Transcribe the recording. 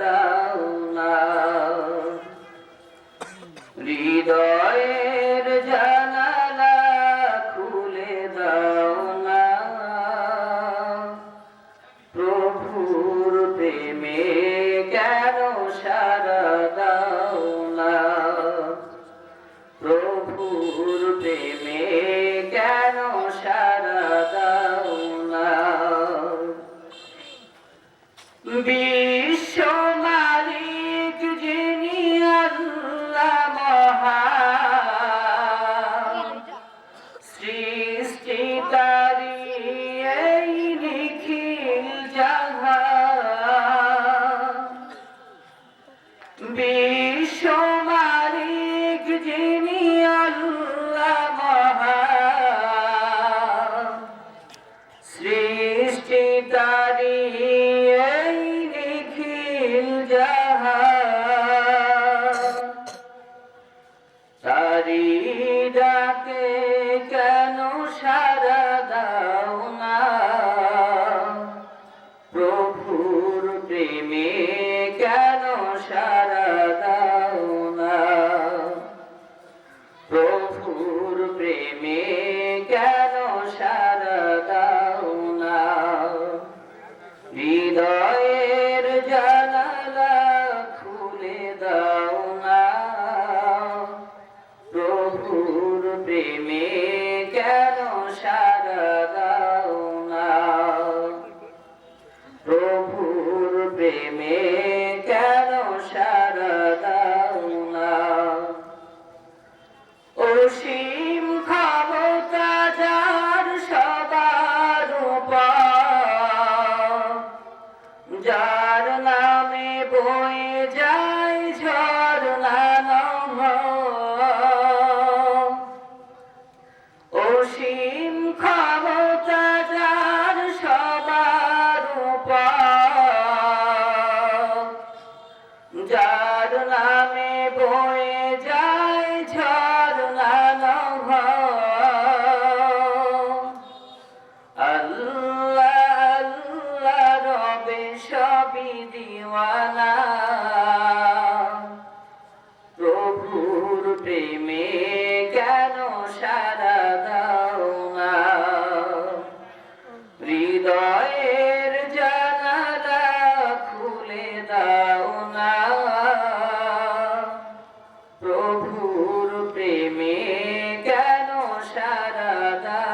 দাও না। সৃষ্টি তারি এই নিখিল তারি ডাকে কেন সারা দাও না? প্রভুর প্রেমে কেন সারা দাও না? প্রভুর প্রেমে যার নামে বয়ে যায় ঝরনা রবে প্রভুর প্রেমে কেন সারা দাও Radha